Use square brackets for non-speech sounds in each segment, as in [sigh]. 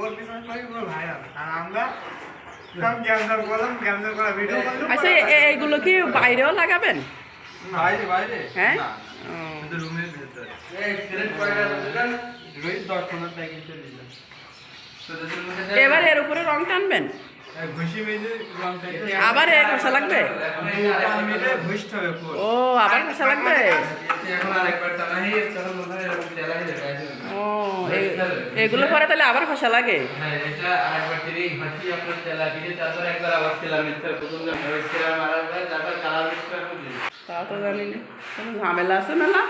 ওর পিছনে পারি কোনো ভাই হবে আর আমরা এইগুলো আচ্ছা, কি বাইরেও লাগাবেন? হ্যাঁ? এবার এর উপরে রং টানবেন? আবার এক ঘষা লাগবে? ও আবার ঘষা লাগবে? ও এগুলো পরে তাহলে আবার ঘষা লাগে? হ্যাঁ এটা আরেকবার টিরে ঘষি আপনার তেলা দিয়ে তারপর একবার আবার তেলা মিক্স প্রথম ওই তেলা মারার তারপর কালার মিক্স করে তা তো জানি না ঝামেলা আছে মেলা?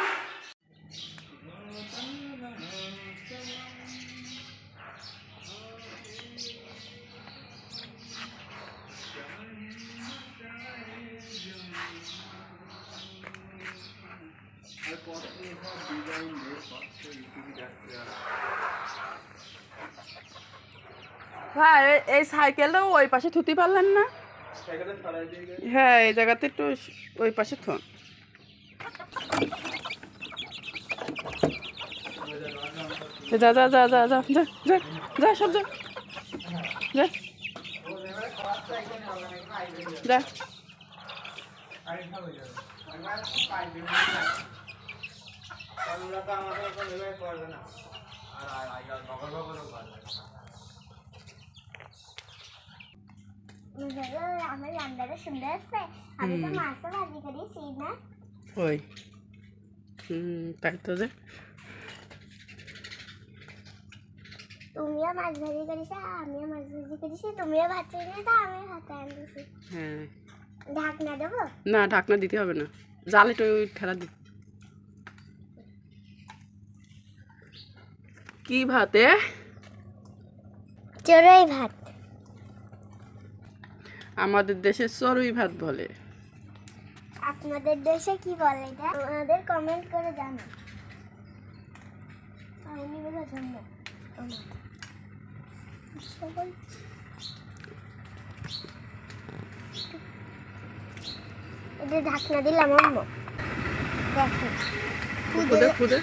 এ- এই সাইকেলটাও ওই পাশে থুতে পারলেন না? হ্যাঁ এই জায়গাতে একটু ওই পাশে থন। যা যা যা যা যা যা যা যা, সব যা। যা। যা। ওরা তো আমাদের উপর নির্ভর করবে না। আর আর আর বগর আমার রান্নাটা সুন্দর আছে আমি তো মাছটা ভাজি করেছি না? ওই। তাই তো যে। তুমিও মাছ ভাজি করেছ আমিও মাছ ভাজি করেছি তুমিও ভাত চাইলে আমিও ভাত আনতেছি। হ্যাঁ। ঢাকনা দেবো? না ঢাকনা দিতে হবে না। জালিটা ওই ঠেলা দি কি ভাতে চড়ই ভাত। আমাদের দেশে চড়ুই ভাত বলে। আপনাদের দেশে কি বলে এটা? আমাদের কমেন্ট করে জানো আমি বলে জন্য এটা ঢাকনা দিলাম দেখো। খুদে খুদে।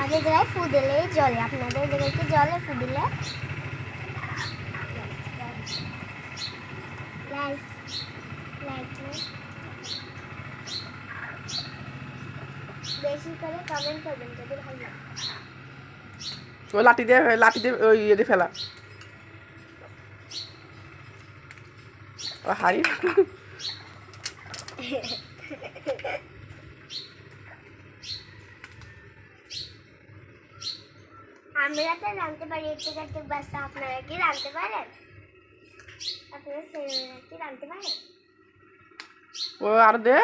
আগে জায়গায় ফু দিলেই জলে আপনাদের কি জলে ফু দিলে। বেশি করে কমেন্ট করবেন যদি ভালো ওই লাঠি দিয়ে লাঠি দিয়ে ওই ইয়ে দিয়ে ফেলা। ও [laughs] আমরা তো রাঁধতে পারি একটু একটু বাচ্চা আপনারা কি রাঁধতে পারেন? আপনারা কি রাঁধতে পারেন? ও, আর দে।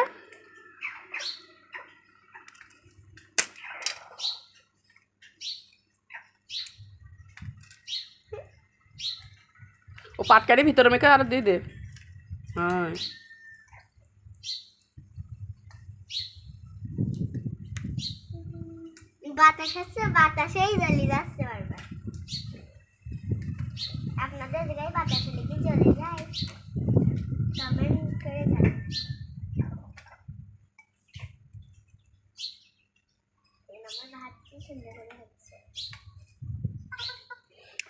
পাটকারি ভিতরে মেখে আর দিয়ে দে। হ্যাঁ। বাতাস আসছে বাতাসেই জ্বলে যাচ্ছে বারবার। আপনাদের জায়গায় বাতাস কি জ্বলে যায়? কমেন্ট করে জানান।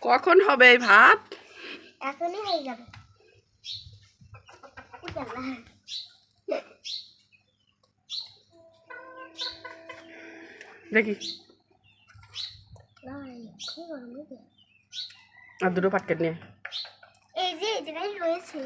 কখন হবে ভাত? এখনই হয়ে যাবে। দেখি। আর দুটো পাটকেট নিয়ে। এই যে রয়েছে।